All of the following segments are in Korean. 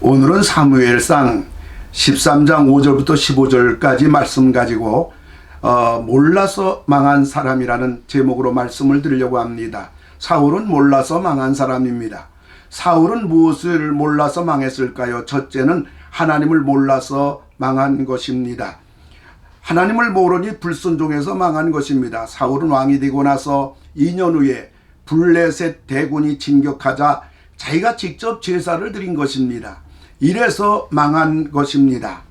오늘은 사무엘상 13장 5절부터 15절까지 말씀 가지고 어, 몰라서 망한 사람이라는 제목으로 말씀을 드리려고 합니다. 사울은 몰라서 망한 사람입니다. 사울은 무엇을 몰라서 망했을까요? 첫째는 하나님을 몰라서 망한 것입니다. 하나님을 모르니 불순종해서 망한 것입니다. 사울은 왕이 되고 나서 2년 후에 블레셋 대군이 진격하자 자기가 직접 제사를 드린 것입니다. 이래서 망한 것입니다.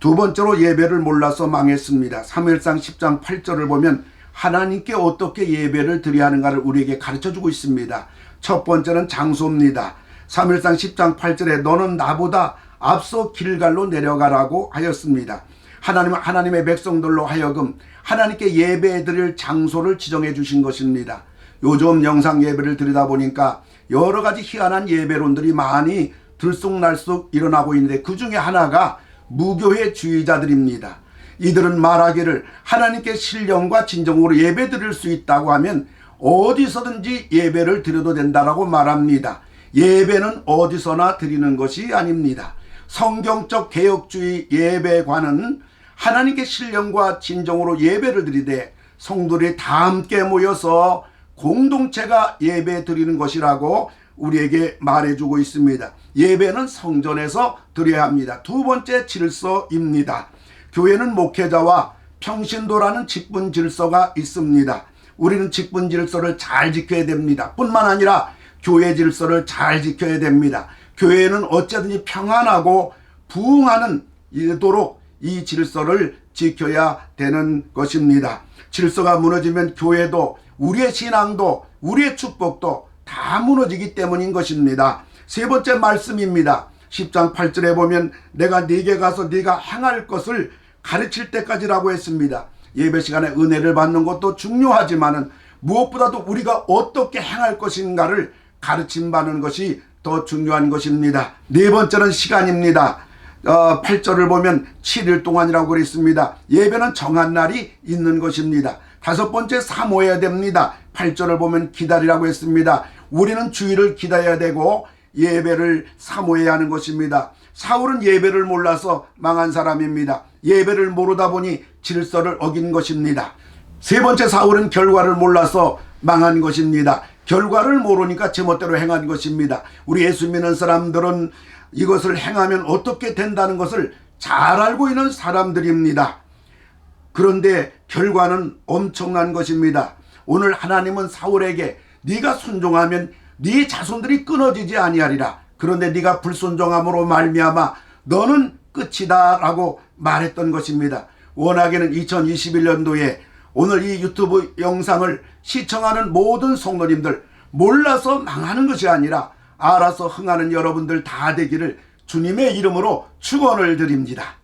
두 번째로 예배를 몰라서 망했습니다. 3일상 10장 8절을 보면 하나님께 어떻게 예배를 드려야 하는가를 우리에게 가르쳐 주고 있습니다. 첫 번째는 장소입니다. 3일상 10장 8절에 너는 나보다 앞서 길갈로 내려가라고 하였습니다. 하나님은 하나님의 백성들로 하여금 하나님께 예배 드릴 장소를 지정해 주신 것입니다. 요즘 영상 예배를 드리다 보니까 여러 가지 희한한 예배론들이 많이 들쑥날쑥 일어나고 있는데 그 중에 하나가 무교회 주의자들입니다. 이들은 말하기를 하나님께 신령과 진정으로 예배 드릴 수 있다고 하면 어디서든지 예배를 드려도 된다라고 말합니다. 예배는 어디서나 드리는 것이 아닙니다. 성경적 개혁주의 예배관은 하나님께 신령과 진정으로 예배를 드리되 성도들이 다 함께 모여서 공동체가 예배 드리는 것이라고 우리에게 말해주고 있습니다. 예배는 성전에서 드려야 합니다. 두 번째 질서입니다. 교회는 목회자와 평신도라는 직분 질서가 있습니다. 우리는 직분 질서를 잘 지켜야 됩니다. 뿐만 아니라 교회 질서를 잘 지켜야 됩니다. 교회는 어쨌든지 평안하고 부흥하는 이도록 이 질서를 지켜야 되는 것입니다. 질서가 무너지면 교회도 우리의 신앙도 우리의 축복도 다 무너지기 때문인 것입니다. 세 번째 말씀입니다. 10장 8절에 보면 내가 네게 가서 네가 행할 것을 가르칠 때까지라고 했습니다. 예배 시간에 은혜를 받는 것도 중요하지만은 무엇보다도 우리가 어떻게 행할 것인가를 가르침 받는 것이 더 중요한 것입니다. 네 번째는 시간입니다. 어, 8절을 보면 7일 동안이라고 그랬습니다. 예배는 정한 날이 있는 것입니다. 다섯 번째 사모해야 됩니다. 8절을 보면 기다리라고 했습니다. 우리는 주의를 기다려야 되고 예배를 사모해야 하는 것입니다. 사울은 예배를 몰라서 망한 사람입니다. 예배를 모르다 보니 질서를 어긴 것입니다. 세 번째 사울은 결과를 몰라서 망한 것입니다. 결과를 모르니까 제멋대로 행한 것입니다. 우리 예수 믿는 사람들은 이것을 행하면 어떻게 된다는 것을 잘 알고 있는 사람들입니다. 그런데 결과는 엄청난 것입니다. 오늘 하나님은 사울에게 네가 순종하면 네 자손들이 끊어지지 아니하리라. 그런데 네가 불순종함으로 말미암아 너는 끝이다라고 말했던 것입니다. 워낙에는 2021년도에 오늘 이 유튜브 영상을 시청하는 모든 성도님들 몰라서 망하는 것이 아니라 알아서 흥하는 여러분들 다 되기를 주님의 이름으로 축원을 드립니다.